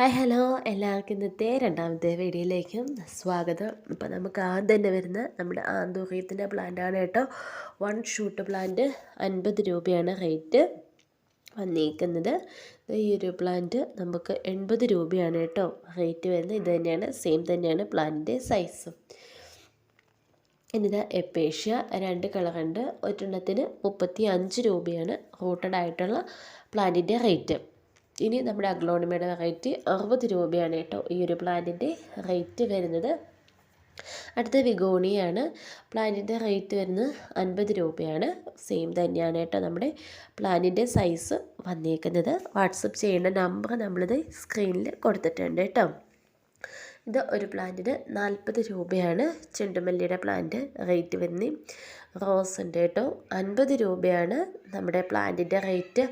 Hi hello എല്ലാവർക്കും ഇന്നത്തെ രണ്ടാമത്തെ വീഡിയോയിലേക്കും സ്വാഗതം. അപ്പോൾ നമുക്ക് ആദ്യം തന്നെ വരുന്ന നമ്മുടെ ആന്തൂറിയത്തിന്റെ പ്ലാന്റാണ് കേട്ടോ. വൺ ഷൂട്ട് പ്ലാന്റ് അൻപത് രൂപയാണ് റേറ്റ് വന്നിരിക്കുന്നത് ഈ ഒരു പ്ലാന്റ് നമുക്ക് എൺപത് രൂപയാണ് കേട്ടോ റേറ്റ് വരുന്നത്. ഇത് തന്നെയാണ് സെയിം തന്നെയാണ് പ്ലാന്റിന്റെ സൈസും എന്നിതാ എപ്പേഷ്യ രണ്ട് കളറുണ്ട് ഒരെണ്ണത്തിന് മുപ്പത്തി അഞ്ച് രൂപയാണ് റൂട്ടഡ് ആയിട്ടുള്ള പ്ലാന്റിന്റെ റേറ്റ് ഇനി നമ്മുടെ അഗ്ലോണിമയുടെ റേറ്റ് അറുപത് രൂപയാണ് കേട്ടോ. ഈ ഒരു പ്ലാന്റിന്റെ റേറ്റ് വരുന്നത്. അടുത്ത വിഗോണിയാണ്. പ്ലാന്റിന്റെ റേറ്റ് വരുന്നത് അൻപത് രൂപയാണ്. സെയിം തന്നെയാണ് കേട്ടോ നമ്മുടെ പ്ലാന്റിന്റെ സൈസ് വന്നേക്കുന്നത്. വാട്സപ്പ് ചെയ്യേണ്ട നമ്പർ നമ്മളിത് സ്ക്രീനിൽ കൊടുത്തിട്ടുണ്ട് കേട്ടോ. ഇത് ഒരു പ്ലാന്റിന് നാൽപ്പത് രൂപയാണ് ചെണ്ടുമല്ലിയുടെ പ്ലാന്റ് റേറ്റ് വരുന്നത് റോസ് ഉണ്ട് കേട്ടോ. അൻപത് രൂപയാണ് നമ്മുടെ പ്ലാന്റിന്റെ റേറ്റ്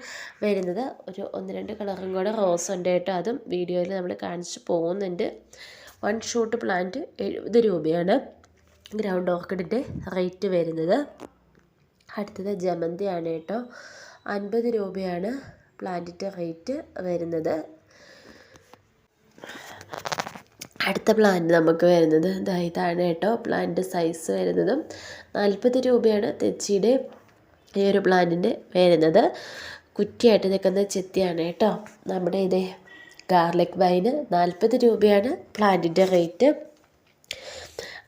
വരുന്നത്. ഒരു ഒന്ന് രണ്ട് കളറും കൂടെ റോസ് ഉണ്ട് കേട്ടോ. അതും വീഡിയോയിൽ നമ്മൾ കാണിച്ച് പോകുന്നുണ്ട്. വൺ ഷൂട്ട് പ്ലാന്റ് എഴുപത് രൂപയാണ് ഗ്രൗണ്ട് ഓർക്കിഡിന്റെ റേറ്റ് വരുന്നത്. അടുത്തത് ജമന്തിയാണ് കേട്ടോ. അൻപത് രൂപയാണ് പ്ലാന്റിന്റെ റേറ്റ് വരുന്നത്. അടുത്ത പ്ലാന്റ് നമുക്ക് വരുന്നത്. ഇതാ ഇതാണ് കേട്ടോ പ്ലാന്റ് സൈസ് വരുന്നതും. നാൽപ്പത് രൂപയാണ് തെച്ചിയുടെ ഈ ഒരു പ്ലാന്റിന്റെ വരുന്നത്. കുറ്റിയായിട്ട് നിൽക്കുന്ന ചെത്തിയാണ് കേട്ടോ. നമ്മുടെ ഇതേ ഗാർലിക് വൈന് നാൽപ്പത് രൂപയാണ് പ്ലാന്റിന്റെ റേറ്റ്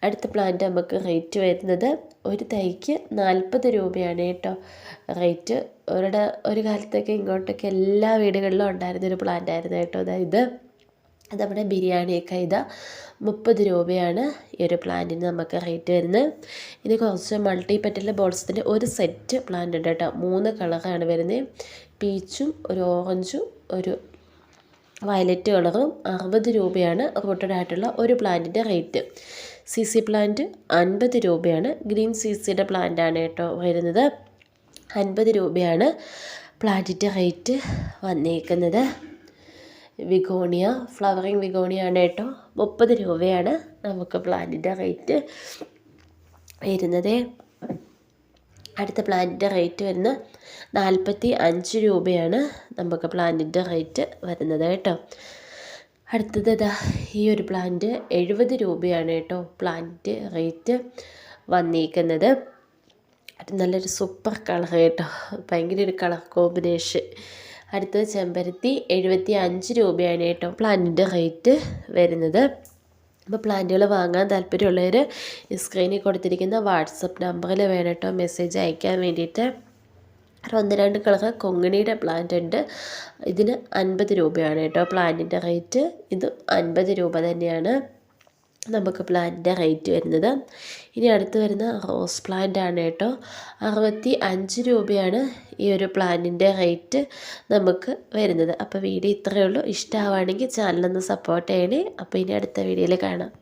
അടുത്ത പ്ലാന്റ് നമുക്ക് റേറ്റ് വരുന്നത് ഒരു തൈക്ക് നാൽപ്പത് രൂപയാണ് കേട്ടോ റേറ്റ് ഒരിടെ ഒരു കാലത്തൊക്കെ ഇങ്ങോട്ടൊക്കെ എല്ലാ വീടുകളിലും ഉണ്ടായിരുന്നൊരു പ്ലാന്റ് ആയിരുന്നു കേട്ടോ അതായത് നമ്മുടെ ബിരിയാണിയൊക്കെ ഇതാ മുപ്പത് രൂപയാണ് ഈ ഒരു പ്ലാന്റിന് നമുക്ക് റേറ്റ് വരുന്നത്. ഇത് കുറച്ച് മൾട്ടി പെറ്റൽ ബോൾസിന്റെ ഒരു സെറ്റ് പ്ലാന്റ് ഉണ്ട് കേട്ടോ. മൂന്ന് കളറാണ് വരുന്നത്. പീച്ചും ഒരു ഓറഞ്ചും ഒരു വയലറ്റ് കളറും അറുപത് രൂപയാണ് റൂട്ടഡ് ആയിട്ടുള്ള ഒരു പ്ലാന്റിന്റെ റേറ്റ് സി സി പ്ലാന്റ് അൻപത് രൂപയാണ്. ഗ്രീൻ സി സിയുടെ പ്ലാന്റാണ് കേട്ടോ വരുന്നത്. അൻപത് രൂപയാണ് പ്ലാന്റിന്റെ റേറ്റ് വന്നേക്കുന്നത്. വിഗോണിയ ഫ്ലവറിങ് വിഗോണിയ ആണ് കേട്ടോ. മുപ്പത് രൂപയാണ് നമുക്ക് പ്ലാന്റിന്റെ റേറ്റ് വരുന്നത്. അടുത്ത പ്ലാന്റിന്റെ റേറ്റ് വരുന്ന നാൽപ്പത്തി അഞ്ച് രൂപയാണ് നമുക്ക് പ്ലാന്റിന്റെ റേറ്റ് വരുന്നത് കേട്ടോ. അടുത്തത് ഇതാ ഈ ഒരു പ്ലാന്റ് എഴുപത് രൂപയാണ് കേട്ടോ പ്ലാന്റ് റേറ്റ് വന്നിരിക്കുന്നത് നല്ലൊരു സൂപ്പർ കളർ കേട്ടോ. ഭയങ്കര ഒരു കളർ കോമ്പിനേഷൻ അടുത്തത് ചെമ്പരത്തി എഴുപത്തി അഞ്ച് രൂപയാണ് കേട്ടോ. പ്ലാന്റിന്റെ റേറ്റ് വരുന്നത്. അപ്പോൾ പ്ലാന്റുകൾ വാങ്ങാൻ താല്പര്യമുള്ളവർ സ്ക്രീനിൽ കൊടുത്തിരിക്കുന്ന വാട്സപ്പ് നമ്പറിൽ വേണം കേട്ടോ മെസ്സേജ് അയക്കാൻ വേണ്ടിയിട്ട്. ഒന്ന് രണ്ട് കളർ കൊങ്ങിണിയുടെ പ്ലാന്റ് ഉണ്ട്. ഇതിന് അൻപത് രൂപയാണ് കേട്ടോ. പ്ലാന്റിന്റെ റേറ്റ് ഇത് അൻപത് രൂപ തന്നെയാണ്. നമുക്ക് പ്ലാന്റിന്റെ റേറ്റ് വരുന്നത്. ഇനി അടുത്ത് വരുന്ന റോസ് പ്ലാന്റ് ആണ് കേട്ടോ. അറുപത്തി അഞ്ച് രൂപയാണ് ഈ ഒരു പ്ലാന്റിന്റെ റേറ്റ് നമുക്ക് വരുന്നത്. അപ്പോൾ വീഡിയോ ഇത്രയേ ഉള്ളൂ. ഇഷ്ടമാവുകയാണെങ്കിൽ ചാനലൊന്ന് സപ്പോർട്ട് ചെയ്യണേ. അപ്പോൾ ഇനി അടുത്ത വീഡിയോയിൽ കാണാം.